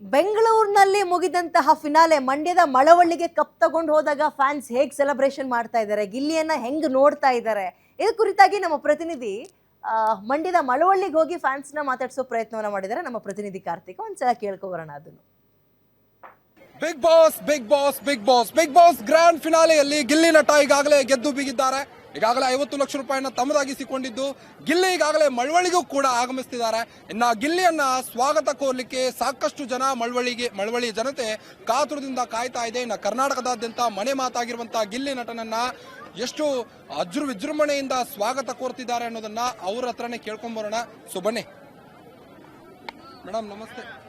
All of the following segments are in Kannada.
ಬೆಂಗಳೂರಿನಲ್ಲಿ ಮುಗಿದಂತಹ ಫಿನಾಲೆ ಮಂಡ್ಯದ ಮಳವಳ್ಳಿಗೆ ಕಪ್ ತಗೊಂಡು ಹೋದಾಗ ಫ್ಯಾನ್ಸ್ ಹೇಗೆ ಸೆಲೆಬ್ರೇಷನ್ ಮಾಡ್ತಾ ಇದ್ದಾರೆ? ಗಿಲ್ಲಿಯನ್ನ ಹೆಂಗ್ ನೋಡ್ತಾ ಇದ್ದಾರೆ? ಇದ್ರ ಕುರಿತಾಗಿ ನಮ್ಮ ಪ್ರತಿನಿಧಿ ಮಂಡ್ಯದ ಮಳವಳ್ಳಿಗೆ ಹೋಗಿ ಫ್ಯಾನ್ಸ್ನ ಮಾತಾಡಿಸೋ ಪ್ರಯತ್ನವನ್ನ ಮಾಡಿದ್ದಾರೆ. ನಮ್ಮ ಪ್ರತಿನಿಧಿ ಕಾರ್ತಿಕ್ ಒಂದ್ಸಲ ಕೇಳ್ಕೊಬರೋಣ ಅದನ್ನು. Bigg Boss Bigg Boss Bigg Boss Bigg Boss grand ಫಿನಾಲೆಯಲ್ಲಿ Gilli Nata ಈಗಾಗಲೇ ಗೆದ್ದು ಬಿಗಿದ್ದಾರೆ. ಈಗಾಗಲೇ ಐವತ್ತು ಲಕ್ಷ ರೂಪಾಯಿನ ತಮ್ಮದಾಗಿಸಿಕೊಂಡಿದ್ದು ಗಿಲ್ಲಿ ಈಗಾಗಲೇ ಮಳವಳ್ಳಿಗೂ ಕೂಡ ಆಗಮಿಸ್ತಿದ್ದಾರೆ. ಇನ್ನ ಗಿಲ್ಲಿಯನ್ನ ಸ್ವಾಗತ ಕೋರ್ಲಿಕ್ಕೆ ಸಾಕಷ್ಟು ಜನ ಮಳವಳ್ಳಿಗೆ ಮಳವಳ್ಳಿ ಜನತೆ ಕಾತುರದಿಂದ ಕಾಯ್ತಾ ಇದೆ. ಇನ್ನು ಕರ್ನಾಟಕದಾದ್ಯಂತ ಮನೆ ಮಾತಾಗಿರುವಂತಹ ಗಿಲ್ಲಿ ನಟನನ್ನ ಎಷ್ಟು ಅಜ್ರು ವಿಜೃಂಭಣೆಯಿಂದ ಸ್ವಾಗತ ಕೋರ್ತಿದ್ದಾರೆ ಅನ್ನೋದನ್ನ ಅವ್ರ ಹತ್ರನೇ ಕೇಳ್ಕೊಂಡ್ ಬರೋಣ. ಸೊ, ಬನ್ನಿ. ಮೇಡಮ್ ನಮಸ್ತೆ.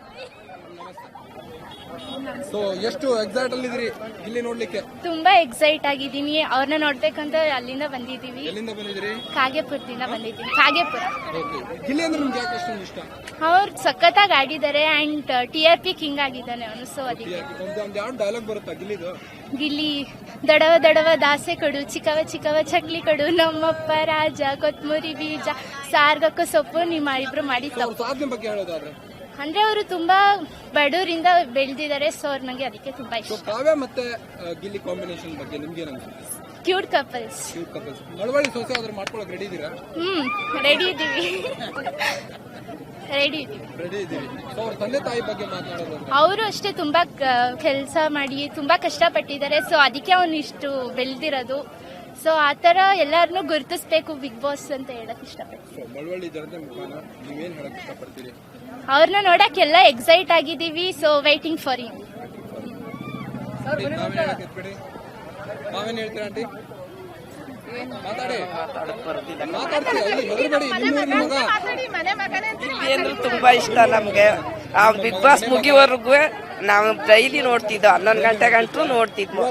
ಸೊ ಎಷ್ಟು ಎಕ್ಸೈಟ್ ಅಲ್ಲಿ ಇದೀರಿ ಇಲ್ಲಿ ನೋಡ್ಲಿಕ್ಕೆ? ತುಂಬಾ ಎಕ್ಸೈಟ್ ಆಗಿದ್ದೀನಿ. ಅವ್ರನ್ನ ನೋಡ್ಬೇಕಂತ ಅಲ್ಲಿಂದ ಬಂದಿದ್ದೀವಿ. ಎಲ್ಲಿಂದ ಬಂದಿದ್ರಿ ಕಾಗೇಪುರದಿಂದ ಬಂದಿದ್ದೀನಿ ಕಾಗೇಪುರ. ಓಕೆ ಗಿಲ್ಲಿ ಅಂದ್ರೆ ನಿಮ್ಗೆ ಯಾಕೆ ಅಷ್ಟೊಂದು ಇಷ್ಟ? ಅವ್ರು ಸಖತ್ತಾಗಿ ಆಡಿದ್ದಾರೆ and T R P king ಆಗಿದ್ದಾನೆ ಅವನು ಸೊ ಅದಕ್ಕೆ. ಒಂದು ಒಂದು ಯಾವ ಡೈಲಾಗ್ ಬರುತ್ತಾ ಗಿಲ್ಲಿದು? ಗಿಲ್ಲಿ ದಡವ ದಡವ ದಾಸೆ ಕಡು ಚಿಕ್ಕವ ಚಿಕ್ಕವ ಚಕ್ಲಿ ಕಡು ನಮ್ಮಪ್ಪ ರಾಜ ಕೊತ್ಮುರಿ ಬೀಜ ಸಾರ್ಗಕ್ಕ ಸೊಪ್ಪು ನಿಮ್ಮ ಇಬ್ರು ಮಾಡಿ ಸಾಧನೆ ಬಗ್ಗೆ ಹೇಳೋದಾದ್ರೆ? ಅಂದ್ರೆ ಅವರು ತುಂಬಾ ಬಡವರಿಂದ ಬೆಳೆದಿದ್ದಾರೆ ಸೊ ಅವ್ರು ನಂಗೆ ಅದಕ್ಕೆ ತುಂಬಾ ಸೊ ಇಷ್ಟ. ಕಾವ್ಯ ಮತ್ತೆ ಆ, ಗಿಲ್ಲಿ ಕಾಂಬಿನೇಷನ್ ಬಗ್ಗೆ ನಿಮ್ಗೆ ಅನ್ಸುತ್ತೆ? Cute couples cute couples Malavalli ಸೊಸೆ ಆದ್ರೆ ಮಾಡ್ಕೊಳಕ್ ರೆಡಿ ಇದೀರಾ? ಹ್ಮ್ ರೆಡಿ ಇದ್ದೀವಿ. ರೆಡಿ ಇದ್ದೀವಿ. ರೆಡಿ ಇದೀವಿ ಸೊ ಅವ್ರ ತಂದೆ ತಾಯಿ ಬಗ್ಗೆ ಮಾತನಾಡೋದು ಅಂದ್ರೆ ಅವರು ಅಷ್ಟೇ ತುಂಬಾ ಕೆಲಸ ಮಾಡಿ ತುಂಬಾ ಕಷ್ಟಪಟ್ಟಿದ್ದಾರೆ ಸೊ ಅದಕ್ಕೆ ಅವನು ಇಷ್ಟು ಬೆಳೆದಿರೋದು. ಸೊ ಆ ಥರ ಎಲ್ಲರನ್ನೂ ಗುರುತಿಸ್ಬೇಕು ಬಿಗ್ ಬಾಸ್ ಅಂತ ಹೇಳಕ್ ಇಷ್ಟಪಡ್ತೀನಿ. ಅವ್ರನ್ನ ನೋಡಕ್ ಎಲ್ಲ ಎಕ್ಸೈಟ್ ಆಗಿದ್ದೀವಿ ಸೊ ವೈಟಿಂಗ್ ಫಾರ್ ಯು ತುಂಬಾ ಇಷ್ಟ ನಮ್ಗೆ. ಆ ಬಿಗ್ ಬಾಸ್ ಮುಗಿವರೆಗೂ ನಾವು ಡೈಲಿ ನೋಡ್ತಿದ್ದೋ ಹನ್ನೊಂದು ಗಂಟೆ ಗಂಟು ನೋಡ್ತಿದ್ವು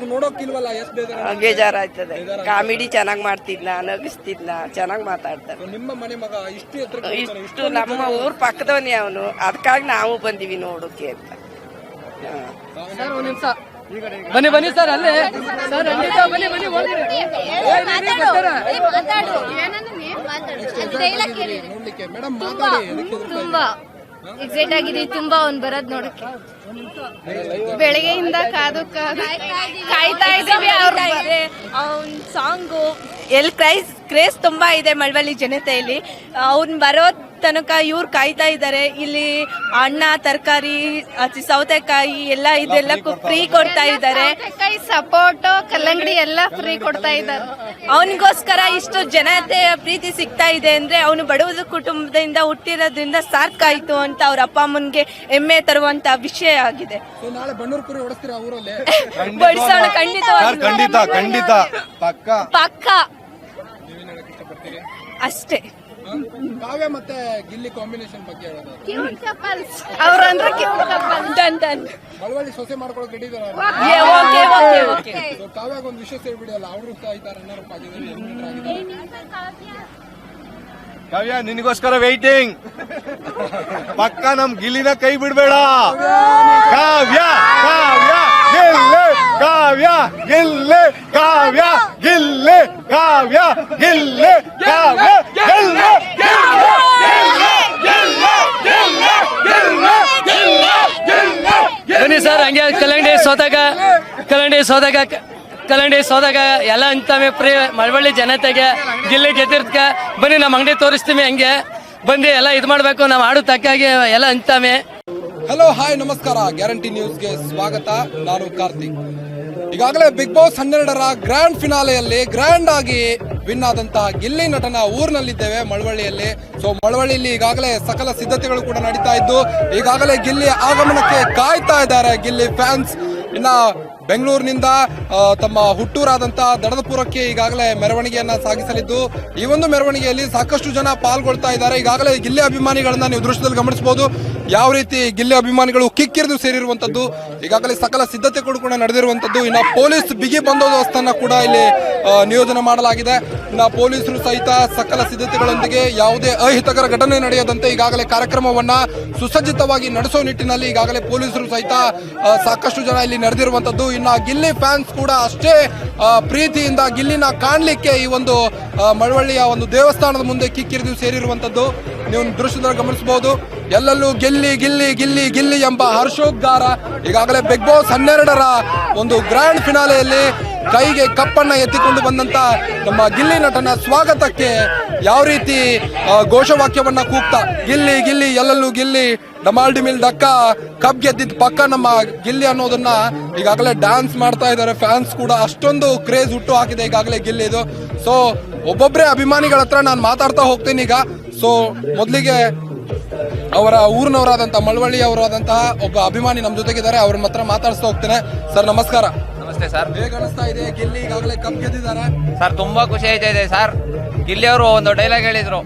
ಎಷ್ಟ್ ಬೇಜಾರ ಬೇಜಾರಾಯ್ತದೆ. ಕಾಮಿಡಿ ಚೆನ್ನಾಗಿ ಮಾಡ್ತಿದ್ನ ನಗಿಸ್ತಿದ್ನ ಚೆನ್ನಾಗಿ ಮಾತಾಡ್ತಾರೆ ನಿಮ್ಮ ಮನೆ ಮಗ ಇಷ್ಟು ಎತ್ತರ ಇಷ್ಟು ನಮ್ಮ ಊರ್ ಪಕ್ಕದವನೇ ಅವನು. ಅದಕ್ಕಾಗಿ ನಾವು ಬಂದಿವಿ ನೋಡೋಕೆ ಅಂತ. ಹಾ. ಬನ್ನಿ ಬನ್ನಿ ಸರ್ ಅಲ್ಲೇ. ಸರ್ ಖಂಡಿತ ಬನ್ನಿ ಬನ್ನಿ ಹೋಗ್ರಿ. ನೋಡ್ಲಿಕ್ಕೆ. ಮೇಡಮ್ ಮಾತಾಡಿ ಎದಕ್ಕೆ ಹೆದರ್ತಾ ತುಂಬಾ. ಎಕ್ಸೈಟ್ ಆಗಿದೆ ತುಂಬಾ ಅವ್ನು ಬರೋದ್ ನೋಡಕ್ಕೆ ಬೆಳಗ್ಗೆಯಿಂದ ಕಾದು ಕಾಯ್ತಾ ಇದ್ದೀವಿ ಅವ್ನ ಸಾಂಗು ಎಲ್ ಕ್ರೈಸ್ ಕ್ರೇಸ್ ತುಂಬಾ ಇದೆ ಮಳವಳ್ಳಿ ಜನತೆಯಲ್ಲಿ. ಅವ್ನ್ ಬರೋ ತನಕ ಇವ್ರು ಕಾಯ್ತಾ ಇದ್ದಾರೆ ಇಲ್ಲಿ ಅಣ್ಣ ತರಕಾರಿ ಸೌತೆಕಾಯಿ ಎಲ್ಲ ಇದೆಲ್ಲ ಫ್ರೀ ಕೊಡ್ತಾ ಇದ್ದಾರೆ ಕೈ ಸಪೋರ್ಟ್ ಕಲ್ಲಂಗಡಿ ಎಲ್ಲ ಫ್ರೀ ಕೊಡ್ತಾ ಇದ್ದಾರೆ ಅವನಿಗೋಸ್ಕರ ಇಷ್ಟು ಜನತೆಯ ಪ್ರೀತಿ ಸಿಗ್ತಾ ಇದೆ ಅಂದ್ರೆ ಅವನು ಬಡವ ಕುಟುಂಬದಿಂದ ಹುಟ್ಟಿರೋದ್ರಿಂದ ಸಾರ್ಥಕ ಆಯ್ತು ಅಂತ ಅವ್ರ ಅಪ್ಪ ಅಮ್ಮನ್ಗೆ ಹೆಮ್ಮೆ ತರುವಂತ ವಿಷಯ ಆಗಿದೆ. ಬಡಿಸೋಣ ಖಂಡಿತ. ಖಂಡಿತ ಪಕ್ಕ. ಅಷ್ಟೇ? ಕಾವ್ಯ ಮತ್ತೆ ಗಿಲ್ಲಿ ಕಾಂಬಿನೇಷನ್ ಬಗ್ಗೆ ಹೇಳೋದು ಅವ್ರಂದ್ರೆ ಡನ್ ಡನ್. ಮಳವಳ್ಳಿ ಸೊಸೆ ಮಾಡ್ಕೊಳಕ್ ರೆಡಿ ಓಕೆ ಓಕೆ ಓಕೆ ಕಾವ್ಯಾಗ ಒಂದು ವಿಷಯ ಹೇಳ್ಬಿಡಿಯಲ್ಲ ಅವರು ಸಹ ಈ ತರ ರನ್ನರ್ ಆಗಿದ್ದಾರೆ. ಆಗಿದ್ದಾರೆ. ಕಾವ್ಯ? ನಿನಗೋಸ್ಕರ ವೈಟಿಂಗ್ ಪಕ್ಕ ನಮ್ ಗಿಲ್ಲಿನ ಕೈ ಬಿಡ್ಬೇಡ. ಕಾವ್ಯ ಕಾವ್ಯ ಗಿಲ್ಲೆ ಕಾವ್ಯ ಗಿಲ್ಲೆ ಕಾವ್ಯ ಗಿಲ್ಲೆ ಕಾವ್ಯ ಗಿಲ್ಲೆ ಕಾವ್ಯ ಗಿಲ್ಲೆ. ಸರ್, ಹಂಗೆ ಕಲ್ಲಂಗಡಿ ಸೋದಾಗ ಕಲ್ಲಂಗಡಿ ಸೋದಾಗ ಕಲ್ಲಂಗಡಿ ಸೋದಾಗ ಎಲ್ಲ ಅಂತವೆ ಪ್ರೀ ಮಳವಳ್ಳಿ ಜನತೆಗೆ, ಗಿಲ್ಲಿ ಗೆದ್ದಿರ್ತಕ ಬನ್ನಿ ನಮ್ಮ ಅಂಗಡಿ ತೋರಿಸ್ತೀವಿ ಹಂಗೆ. ಬಂದು ಎಲ್ಲ ಇದು ಮಾಡಬೇಕು, ನಾವು ಆಡು ತಕ್ಕಾಗಿ ಎಲ್ಲ ಅಂತಾವೆ ಹಲೋ ಹಾಯ್ ನಮಸ್ಕಾರ. ಗ್ಯಾರಂಟಿ ನ್ಯೂಸ್ಗೆ ಸ್ವಾಗತ. ನಾನು ಕಾರ್ತಿಕ್. ಈಗಾಗಲೇ ಬಿಗ್ ಬಾಸ್ ಹನ್ನೆರಡರ ಗ್ರ್ಯಾಂಡ್ ಫಿನಾಲೆಯಲ್ಲಿ ಗ್ರ್ಯಾಂಡ್ ಆಗಿ ವಿನ್ ಆದಂತಹ ಗಿಲ್ಲಿ ನಟನ ಊರಿನಲ್ಲಿದ್ದೇವೆ ಮಳವಳ್ಳಿಯಲ್ಲಿ. ಸೊ ಮಳವಳ್ಳಿಯಲ್ಲಿ ಈಗಾಗಲೇ ಸಕಲ ಸಿದ್ಧತೆಗಳು ಕೂಡ ನಡೀತಾ ಇದ್ದು, ಈಗಾಗಲೇ ಗಿಲ್ಲಿ ಆಗಮನಕ್ಕೆ ಕಾಯ್ತಾ ಇದ್ದಾರೆ ಗಿಲ್ಲಿ ಫ್ಯಾನ್ಸ್. ಇನ್ನ ಬೆಂಗಳೂರಿನಿಂದ ತಮ್ಮ ಹುಟ್ಟೂರಾದಂತಹ ದಡದಪುರಕ್ಕೆ ಈಗಾಗಲೇ ಮೆರವಣಿಗೆಯನ್ನ ಸಾಗಿಸಲಿದ್ದು, ಈ ಒಂದು ಮೆರವಣಿಗೆಯಲ್ಲಿ ಸಾಕಷ್ಟು ಜನ ಪಾಲ್ಗೊಳ್ತಾ ಇದ್ದಾರೆ. ಈಗಾಗಲೇ ಗಿಲ್ಲಿ ಅಭಿಮಾನಿಗಳನ್ನ ನೀವು ದೃಶ್ಯದಲ್ಲಿ ಗಮನಿಸಬಹುದು. ಯಾವ ರೀತಿ ಗಿಲ್ಲಿ ಅಭಿಮಾನಿಗಳು ಕಿಕ್ಕಿರಿದು ಸೇರಿರುವಂತದ್ದು ಈಗಾಗಲೇ ಸಕಲ ಸಿದ್ಧತೆಗಳು ಕೂಡ ನಡೆದಿರುವಂತದ್ದು ಇನ್ನ ಪೊಲೀಸ್ ಬಿಗಿ ಬಂದೋಬಸ್ತನ್ನ ಕೂಡ ಇಲ್ಲಿ ನಿಯೋಜನೆ ಮಾಡಲಾಗಿದೆ. ಇನ್ನು ಪೊಲೀಸರು ಸಹಿತ ಸಕಲ ಸಿದ್ಧತೆಗಳೊಂದಿಗೆ ಯಾವುದೇ ಅಹಿತಕರ ಘಟನೆ ನಡೆಯದಂತೆ ಈಗಾಗಲೇ ಕಾರ್ಯಕ್ರಮವನ್ನು ಸುಸಜ್ಜಿತವಾಗಿ ನಡೆಸೋ ನಿಟ್ಟಿನಲ್ಲಿ ಈಗಾಗಲೇ ಪೊಲೀಸರು ಸಹಿತ ಸಾಕಷ್ಟು ಜನ ಇಲ್ಲಿ ನಡೆದಿರುವಂಥದ್ದು ಇನ್ನು ಗಿಲ್ಲಿ ಫ್ಯಾನ್ಸ್ ಕೂಡ ಅಷ್ಟೇ ಪ್ರೀತಿಯಿಂದ ಗಿಲ್ಲಿನ ಕಾಣಲಿಕ್ಕೆ ಈ ಒಂದು ಮಳವಳ್ಳಿಯ ಒಂದು ದೇವಸ್ಥಾನದ ಮುಂದೆ ಕಿಕ್ಕಿರಿದು ಸೇರಿರುವಂಥದ್ದು ನೀವು ದೃಶ್ಯದಲ್ಲಿ ಗಮನಿಸಬಹುದು. ಎಲ್ಲೆಲ್ಲೂ ಗಿಲ್ಲಿ ಗಿಲ್ಲಿ ಗಿಲ್ಲಿ ಗಿಲ್ಲಿ ಎಂಬ ಹರ್ಷೋದ್ಗಾರ ಈಗಾಗಲೇ ಬಿಗ್ ಬಾಸ್ ಹನ್ನೆರಡರ ಒಂದು ಗ್ರ್ಯಾಂಡ್ ಫಿನಾಲೆಯಲ್ಲಿ ಕೈಗೆ ಕಪ್ಪನ್ನ ಎತ್ತಿಕೊಂಡು ಬಂದಂತ ನಮ್ಮ ಗಿಲ್ಲಿ ನಟನ ಸ್ವಾಗತಕ್ಕೆ ಯಾವ ರೀತಿ ಘೋಷವಾಕ್ಯವನ್ನು ಕೂಗ್ತಾ, ಗಿಲ್ಲಿ ಗಿಲ್ಲಿ, ಎಲ್ಲೆಲ್ಲೂ ಗಿಲ್ಲಿ ಡಮಾಲ್ಡಿ ಮಿಲ್ ಡಕ್ಕ ಕಬ್ ಗೆದ್ದಿದ್ದ ಪಕ್ಕ ನಮ್ಮ ಗಿಲ್ಲಿ ಅನ್ನೋದನ್ನ ಈಗಾಗಲೇ ಡ್ಯಾನ್ಸ್ ಮಾಡ್ತಾ ಇದ್ದಾರೆ. ಫ್ಯಾನ್ಸ್ ಕೂಡ ಅಷ್ಟೊಂದು ಕ್ರೇಜ್ ಹುಟ್ಟು ಹಾಕಿದೆ ಈಗಾಗಲೇ ಗಿಲ್ಲಿದು ಸೊ ಒಬ್ಬೊಬ್ಬರೇ ಅಭಿಮಾನಿಗಳ ಹತ್ರ ನಾನು ಮಾತಾಡ್ತಾ ಹೋಗ್ತೀನಿ ಈಗ. ಸೊ ಮೊದಲಿಗೆ ಅವರ ಊರಿನವರಾದಂತ ಮಳವಳ್ಳಿ ಅವರಾದಂತಹ ಒಬ್ಬ ಅಭಿಮಾನಿ ನಮ್ಮ ಜೊತೆಗಿದ್ದಾರೆ. ಅವ್ರ ಹತ್ರ ಮಾತಾಡ್ಸ್ತಾ ಹೋಗ್ತೇನೆ. ಸರ್, ನಮಸ್ಕಾರ. ನಮಸ್ತೆ ಸರ್. ಹೇಗೆ ಅನಿಸ್ತಾ ಇದೆ? ಗಿಲ್ಲಿ ಈಗಾಗಲೇ ಕಪ್ ಗೆದ್ದಿದ್ದಾರೆ. ಸರ್ ತುಂಬಾ ಖುಷಿ ಆಯ್ತಾ ಇದೆ ಸರ್. ಗಿಲ್ಲಿ ಅವರು ಒಂದು ಡೈಲಾಗ್ ಹೇಳಿದ್ರು.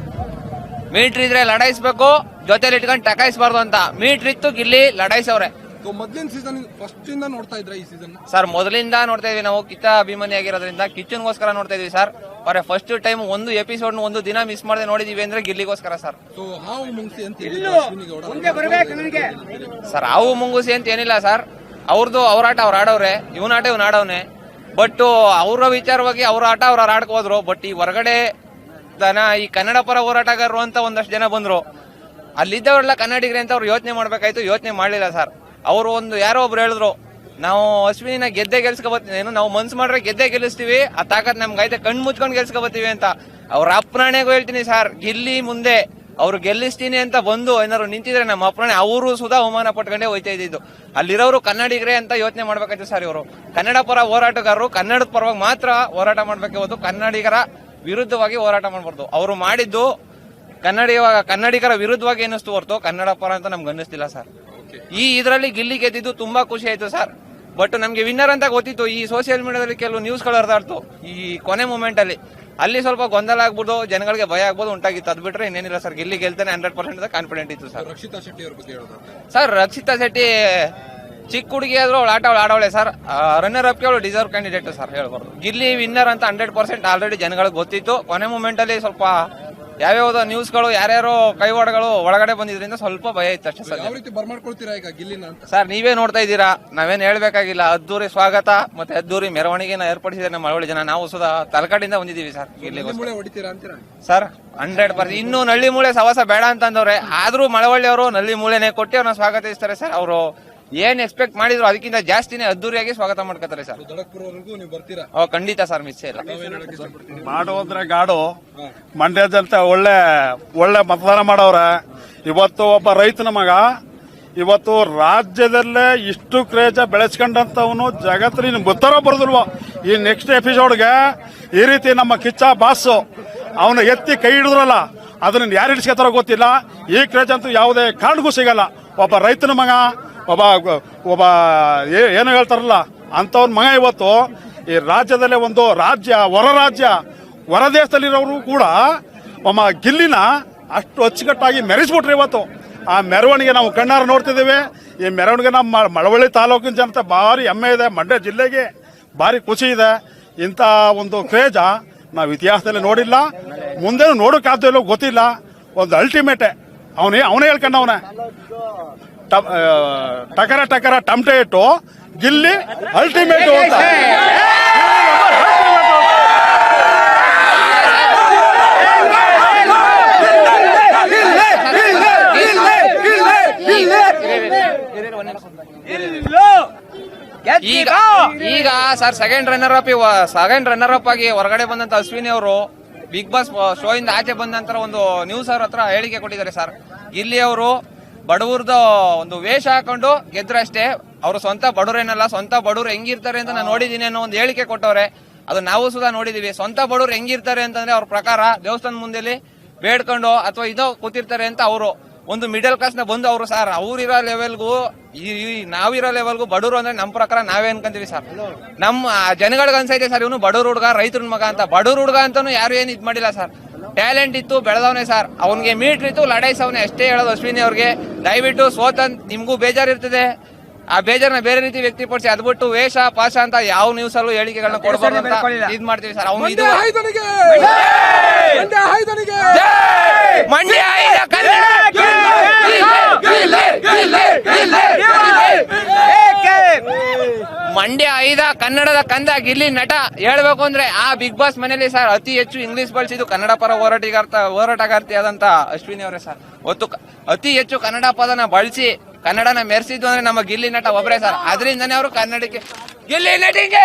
ಮೀಟ್ರ್ ಇದ್ರೆ ಲಡಾಯಿಸ್ಬೇಕು ಜೊತೆಲಿ ಇಟ್ಕೊಂಡು ಟಕಾಯಿಸ್ಬಾರ್ದು ಅಂತ. ಮೀಟ್ರ್ ಇತ್ತು ಗಿಲ್ಲಿ ಲಡಾಯಿಸವ್ರೆ. ಸೊ ಮೊದಲಿನ ಸೀಸನ್ ಫಸ್ಟ್ ಇಂದ ನೋಡ್ತಾ ಇದ್ರ ಈ ಸೀಸನ್ ಸರ್ ಮೊದಲಿಂದ ನೋಡ್ತಾ ಇದ್ವಿ ನಾವು. ಕಿತ್ತ ಅಭಿಮಾನಿ ಆಗಿರೋದ್ರಿಂದ ಕಿಚ್ಚನ್ಗೋಸ್ಕರ ನೋಡ್ತಾ ಇದ್ವಿ ಸರ್. ಅವರೇ ಫಸ್ಟ್ ಟೈಮ್ ಒಂದು ಎಪಿಸೋಡ್ ಒಂದು ದಿನ ಮಿಸ್ ಮಾಡದೆ ನೋಡಿದೀವಿ ಅಂದ್ರೆ ಗಿಲ್ಲಿಗೋಸ್ಕರ ಸರ್. ಹಾವು ಮುಂಗುಸಿ ಅಂತ. ಸರ್ ಹಾವು ಮುಂಗುಸಿ ಅಂತ ಏನಿಲ್ಲ ಸರ್. ಅವ್ರದ್ದು ಅವ್ರ ಆಟ ಅವ್ರು ಆಡವ್ರೆ, ಇವನ ಆಟ ಇವ್ನ ಆಡವ್ನೆ. ಬಟ್ ಅವರ ವಿಚಾರವಾಗಿ ಅವ್ರ ಆಟ ಅವ್ರು ಆಡ್ಕೋದ್ರು ಬಟ್ ಈ ಹೊರಗಡೆ ದನ, ಈ ಕನ್ನಡ ಪರ ಹೋರಾಟಗಾರರು ಅಂತ ಒಂದಷ್ಟು ಜನ ಬಂದ್ರು. ಅಲ್ಲಿದ್ದವರೆಲ್ಲ ಕನ್ನಡಿಗರೆ ಅಂತ ಅವ್ರು ಯೋಚನೆ ಮಾಡ್ಬೇಕಾಯ್ತು. ಯೋಚನೆ ಮಾಡಲಿಲ್ಲ ಸರ್. ಅವರು ಒಂದು ಯಾರೋ ಒಬ್ರು ಹೇಳಿದ್ರು, ನಾವು ಅಶ್ವಿನಿನ ಗೆದ್ದೆ ಗೆಲ್ಸ್ಕೊಬತ್ತೀವಿ ಏನು, ನಾವು ಮನ್ಸು ಮಾಡ್ರೆ ಗೆದ್ದೆ ಗೆಲ್ಲಿಸ್ತೀವಿ ಆ ತಾಕತ್ ನಮ್ಗೆ ಐತೆ ಕಣ್ಣು ಮುಚ್ಕೊಂಡು ಗೆಲ್ಸ್ಕೊಬತ್ತೀವಿ ಅಂತ. ಅವ್ರ ಅಪ್ಪನಾಣೆಗೂ ಹೇಳ್ತೀನಿ ಸರ್, ಗಿಲ್ಲಿ ಮುಂದೆ ಅವ್ರು ಗೆಲ್ಲಿಸ್ತೀನಿ ಅಂತ ಬಂದು ಏನಾದ್ರು ನಿಂತಿದ್ರೆ ನಮ್ಮ ಅಪ್ಪಣೆ, ಅವರು ಸುಧಾ ಅವಮಾನ ಪಟ್ಕೊಂಡೇ ಹೋಯ್ತಾ ಇದ್ದಿದ್ದು. ಅಲ್ಲಿರೋರು ಕನ್ನಡಿಗರೇ ಅಂತ ಯೋಚನೆ ಮಾಡ್ಬೇಕಾಯ್ತು ಸರ್ ಇವರು. ಕನ್ನಡ ಪರ ಹೋರಾಟಗಾರರು, ಕನ್ನಡದ ಪರವಾಗಿ ಮಾತ್ರ ಹೋರಾಟ ಮಾಡ್ಬೇಕೆ ಹೊತ್ತು ಕನ್ನಡಿಗರ ವಿರುದ್ಧವಾಗಿ ಹೋರಾಟ ಮಾಡ್ಬಾರ್ದು. ಅವರು ಮಾಡಿದ್ದು ಕನ್ನಡಿ ಕನ್ನಡಿಗರ ವಿರುದ್ಧವಾಗಿ ಏನಿಸ್ತು ಹೊರತು ಕನ್ನಡ ಪರ ಅಂತ ನಮ್ಗೆ ಅನ್ನಿಸ್ತಿಲ್ಲ ಸರ್. ಈ ಇದರಲ್ಲಿ ಗಿಲ್ಲಿ ಗೆದ್ದಿದ್ದು ತುಂಬಾ ಖುಷಿ ಆಯ್ತು ಸರ್. ಬಟ್ ನಮ್ಗೆ ವಿನ್ನರ್ ಅಂತ ಗೊತ್ತಿತ್ತು ಈ ಸೋಷಿಯಲ್ ಮೀಡಿಯಾದಲ್ಲಿ ಕೆಲವು ನ್ಯೂಸ್ಗಳು ಹರಿದಾಡ್ತು. ಈ ಕೊನೆ ಮೂಮೆಂಟ್ ಅಲ್ಲಿ. ಅಲ್ಲಿ ಸ್ವಲ್ಪ ಗೊಂದಲ ಆಗ್ಬೋದು ಜನಗಳಿಗೆ ಭಯ ಆಗ್ಬೋದು ಉಂಟಾಗಿತ್ತು. ಅದ್ ಬಿಟ್ರೆ ಇನ್ನೇನಿಲ್ಲ ಸರ್. ಗಿಲ್ಲಿ ಗೆಲ್ತಾನೆ ಹಂಡ್ರೆಡ್ ಪರ್ಸೆಂಟ್ ಕಾನ್ಫಿಡೆಂಟ್ ಇತ್ತು ಸರ್. ರಕ್ಷಿತಾ ಶೆಟ್ಟಿ ಅವ್ರ ಬಗ್ಗೆ ಸರ್ ರಕ್ಷಿತಾ ಶೆಟ್ಟಿ ಚಿಕ್ಕ ಹುಡುಗಿ ಆದ್ರೂ ಅವಳು ಆಟ ಅವಳು ಆಡವಳೆ ಸರ್. ರನ್ನರ್ ಅಪ್ಗೆ ಅವಳು ಡಿಸರ್ವ್ ಕ್ಯಾಂಡಿಡೇಟ್ ಸರ್ ಹೇಳ್ಬಾರ್ದು ಗಿಲ್ಲಿ ವಿನ್ನರ್ ಅಂತ ಹಂಡ್ರೆಡ್ ಪರ್ಸೆಂಟ್ ಆಲ್ರೆಡಿ ಜನಗಳಿಗೆ ಗೊತ್ತಿತ್ತು. ಕೊನೆ ಮೂಮೆಂಟಲ್ಲಿ ಸ್ವಲ್ಪ ಯಾವ್ಯಾವ್ದೋ ನ್ಯೂಸ್ಗಳು ಯಾರ್ಯಾರೋ ಕೈವಾಡಗಳು ಒಳಗಡೆ ಬಂದಿದ್ರಿಂದ ಸ್ವಲ್ಪ ಭಯ ಇತ್ತು ಅಷ್ಟೇ ಸರ್ ರೀತಿ ಬರ್ಮಾಡ್ಕೊಳ್ತೀರಾ ಈಗ ಗಿಲ್ಲಿನ ಅಂತ? ಸರ್ ನೀವೇ ನೋಡ್ತಾ ಇದ್ದೀರಾ? ನಾವೇನ್ ಹೇಳ್ಬೇಕಾಗಿಲ್ಲ. ಅದ್ದೂರಿ ಸ್ವಾಗತ ಮತ್ತೆ ಅದ್ದೂರಿ ಮೆರವಣಿಗೆನ ಏರ್ಪಡಿಸಿದ್ದಾರೆ ನಮ್ಮ ಮಳವಳ್ಳಿ ಜನ. ನಾವು ಸುಧಾ ತಲಕಾಡಿಂದ ಬಂದಿದ್ದೀವಿ ಸರ್ ಇಲ್ಲಿ ಮೂಳೆ ಹೊಡಿತೀರಾ ಅಂತೀರಾ? ಸರ್ ಹಂಡ್ರೆಡ್ ಪರ್ಸೆಂಟ್ ಇನ್ನು ನಳ್ಳಿ ಮೂಳೆ ಸವಾಸ ಬೇಡ ಅಂತಂದವ್ರೆ. ಆದ್ರೂ ಮಳವಳ್ಳಿ ಅವರು ನಳ್ಳಿ ಮೂಳೆನೆ ಕೊಟ್ಟು ಅವ್ರನ್ನ ಸ್ವಾಗತಿಸ್ತಾರೆ ಸರ್. ಅವರು ಏನ್ ಎಕ್ಸ್ಪೆಕ್ಟ್ ಮಾಡಿದ್ರು ಅದಕ್ಕಿಂತ ಜಾಸ್ತಿನೇ ಅದ್ದೂರಿಯಾಗಿ ಸ್ವಾಗತ ಮಾಡ್ಕೊತಾರೆ ಸರ್. ದೊಡಕ್ಪುರವರೆಗೂ ನೀವು ಬರ್ತೀರಾ? ಓ ಖಂಡಿತ ಸರ್ ಮಿಸ್ ಇಲ್ಲ. ಮಾಡೋದ್ರೆ ಗಾಡು. ಮಂಡ್ಯ ಜನತೆ ಒಳ್ಳೆ ಒಳ್ಳೆ ಮತದಾನ ಮಾಡವ್ರೆ. ಇವತ್ತು ಒಬ್ಬ ರೈತನ ಮಗ ಇವತ್ತು ರಾಜ್ಯದಲ್ಲೇ ಇಷ್ಟು ಕ್ರೇಜ ಬೆಳೆಸ್ಕೊಂಡಂತವನು ಜಗತ್ತಿನ ಗೊತ್ತಾರೋ ಬರೋದಿಲ್ವೋ. ಈ ನೆಕ್ಸ್ಟ್ ಎಪಿಸೋಡ್ಗೆ ಈ ರೀತಿ ನಮ್ಮ ಕಿಚ್ಚ ಬಾಸು ಅವನು ಎತ್ತಿ ಕೈ ಹಿಡಿದ್ರಲ್ಲ ಅದನ್ನ ಯಾರು ಹಿಡಿಸ್ಕೊತಾರೋ ಗೊತ್ತಿಲ್ಲ. ಈ ಕ್ರೇಜ್ ಅಂತೂ ಯಾವುದೇ ಕಾರಣಕ್ಕೂ ಸಿಗಲ್ಲ. ಒಬ್ಬ ರೈತನ ಮಗ ಒಬ್ಬ ಒಬ್ಬ ಏನು ಹೇಳ್ತಾರಲ್ಲ ಅಂಥವ್ರ ಮಗ ಇವತ್ತು ಈ ರಾಜ್ಯದಲ್ಲೇ ಒಂದು ರಾಜ್ಯ, ಹೊರ ರಾಜ್ಯ, ಹೊರ ದೇಶದಲ್ಲಿರೋರು ಕೂಡ ಒಮ್ಮ ಗಿಲ್ಲಿನ ಅಷ್ಟು ಅಚ್ಚುಕಟ್ಟಾಗಿ ಮೆರೆಸ್ಬಿಟ್ರೆ ಇವತ್ತು. ಆ ಮೆರವಣಿಗೆ ನಾವು ಕಣ್ಣಾರ ನೋಡ್ತಿದ್ದೇವೆ. ಈ ಮೆರವಣಿಗೆ ನಮ್ಮ ಮಳವಳ್ಳಿ ತಾಲೂಕಿನ ಜನತೆ ಭಾರಿ ಹೆಮ್ಮೆ ಇದೆ, ಮಂಡ್ಯ ಜಿಲ್ಲೆಗೆ ಭಾರಿ ಖುಷಿ ಇದೆ. ಇಂಥ ಒಂದು ಕ್ರೇಜ ನಾವು ಇತಿಹಾಸದಲ್ಲಿ ನೋಡಿಲ್ಲ. ಮುಂದೆ ನೋಡೋಕೆ ಇಲ್ಲೋ ಗೊತ್ತಿಲ್ಲ. ಒಂದು ಅಲ್ಟಿಮೇಟೆ ಅವನೇ ಅವನೇ ಹೇಳ್ಕೊಂಡವನೇ. ಟಕರ ಟಕರ ಟಮಟೆ ಇಟ್ಟು ಗಿಲ್ಲಿ ಅಲ್ಟಿಮೇಟ್ ಅಂತ. ಈಗ ಈಗ sir second runner up second runner up ಆಗಿ ಹೊರಗಡೆ ಬಂದಂತ ಅಶ್ವಿನಿ ಅವರು ಬಿಗ್ ಬಾಸ್ ಶೋ ಇಂದ ಆಚೆ ಬಂದ ನಂತರ ಒಂದು ನ್ಯೂಸ್ ಅವ್ರ ಹತ್ರ ಹೇಳಿಕೆ ಕೊಟ್ಟಿದ್ದಾರೆ ಸರ್ ಇಲ್ಲಿ ಅವರು ಬಡವ್ರದ್ದು ಒಂದು ವೇಷ ಹಾಕೊಂಡು ಗೆದ್ರಷ್ಟೇ ಅವರು ಸ್ವಂತ ಬಡವರೇನಲ್ಲ ಸ್ವಂತ ಬಡವ್ರು ಹೆಂಗಿರ್ತಾರೆ ಅಂತ ನಾನು ನೋಡಿದ್ದೀನಿ ಅನ್ನೋ ಒಂದು ಹೇಳಿಕೆ ಕೊಟ್ಟವ್ರೆ. ಅದು ನಾವು ಸುದ ನೋಡಿದೀವಿ. ಸ್ವಂತ ಬಡವ್ರು ಹೆಂಗಿರ್ತಾರೆ ಅಂತಂದ್ರೆ ಅವ್ರ ಪ್ರಕಾರ ದೇವಸ್ಥಾನ ಮುಂದೆಲಿ ಬೇಡ್ಕೊಂಡು ಅಥವಾ ಇದೋ ಕೂತಿರ್ತಾರೆ ಅಂತ ಅವರು. ಒಂದು ಮಿಡಲ್ ಕ್ಲಾಸ್ನ ಬಂದು ಅವರು ಸರ್ ಅವ್ರಿರೋ ಲೆವೆಲ್ಗೂ ಈ ಈ ನಾವಿರೋ ಲೆವೆಲ್ಗೂ ಬಡವರು ಅಂದ್ರೆ ನಮ್ಮ ಪ್ರಕಾರ ನಾವೇ ಅನ್ಕೊಂತೀವಿ ಸರ್. ನಮ್ಮ ಜನಗಳಿಗೆ ಅನ್ಸೈತೆ ಸರ್ ಇವನು ಬಡವ್ರ ಹುಡುಗ ರೈತರ ಮಗ ಅಂತ. ಬಡವ್ರ ಹುಡುಗ ಅಂತಾನು ಯಾರು ಏನು ಇದ್ ಮಾಡಿಲ್ಲ ಸರ್. ಟ್ಯಾಲೆಂಟ್ ಇತ್ತು ಬೆಳೆದವನೇ ಸರ್ ಅವನಿಗೆ ಮೀಟ್ರ್ ಇತ್ತು ಲಡಾಯಿಸವನೆ ಅಷ್ಟೇ ಹೇಳೋದು ಅಶ್ವಿನಿ ಅವ್ರಿಗೆ ದಯವಿಟ್ಟು ಸೋತಂತ ನಿಮಗೂ ಬೇಜಾರಿರ್ತದೆ ಆ ಬೇಜಾರನ್ನ ಬೇರೆ ರೀತಿ ವ್ಯಕ್ತಪಡಿಸಿ ಅದ್ಬಿಟ್ಟು ವೇಷ ಪಾಶ ಅಂತ ಯಾವ ನ್ಯೂಸ್ ಅಲ್ಲೂ ಹೇಳಿಕೆಗಳನ್ನ ಕೊಡಬಾರ್ದು ಅಂತ ಇದ್ ಮಾಡ್ತೀವಿ ಸರ್ ಅವನು ಇದು ಮಂಡ್ಯ ಐದ ಕನ್ನಡ ಮಂಡ್ಯ ಐದ ಕನ್ನಡದ ಕಂದ ಗಿಲ್ಲಿ ನಟ ಹೇಳ್ಬೇಕು ಅಂದ್ರೆ ಆ ಬಿಗ್ ಬಾಸ್ ಮನೇಲಿ ಸರ್ ಅತಿ ಹೆಚ್ಚು ಇಂಗ್ಲಿಷ್ ಬಳಸಿದ್ದು ಕನ್ನಡ ಪರ ಹೋರಾಟಗಾರ್ತ ಹೋರಾಟಗಾರ್ತಿ ಆದಂತ ಅಶ್ವಿನಿ ಅವರೇ ಸರ್. ಒತ್ತು ಅತಿ ಹೆಚ್ಚು ಕನ್ನಡ ಪದನ ಬಳಸಿ ಕನ್ನಡನ ಮೆರೆಸಿದ್ದು ಅಂದ್ರೆ ನಮ್ಮ ಗಿಲ್ಲಿ ನಟ ಒಬ್ಬರೇ ಸರ್. ಅದರಿಂದನೇ ಅವರು ಕನ್ನಡಕ್ಕೆ ಗಿಲ್ಲಿ ನಟಿಗೆ!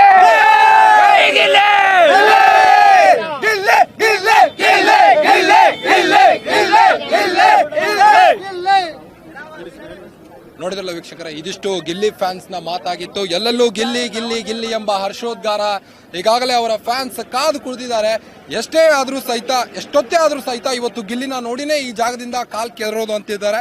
ವೀಕ್ಷಕರ, ಇದಿಷ್ಟು ಗಿಲ್ಲಿ ಫ್ಯಾನ್ಸ್ನ ಮಾತಾಗಿತ್ತು. ಎಲ್ಲೆಲ್ಲೂ ಗಿಲ್ಲಿ ಗಿಲ್ಲಿ ಗಿಲ್ಲಿ ಎಂಬ ಹರ್ಷೋದ್ಗಾರ ಈಗಾಗಲೇ ಅವರ ಫ್ಯಾನ್ಸ್ ಕಾದು ಕುಳಿದಿದ್ದಾರೆ ಎಷ್ಟೇ ಆದ್ರೂ ಸಹಿತ, ಎಷ್ಟೊತ್ತೇ ಆದ್ರೂ ಸಹಿತ ಇವತ್ತು ಗಿಲ್ಲಿನ ನೋಡಿನೇ ಈ ಜಾಗದಿಂದ ಕಾಲ್ ಕೆದರೋದು ಅಂತಿದ್ದಾರೆ.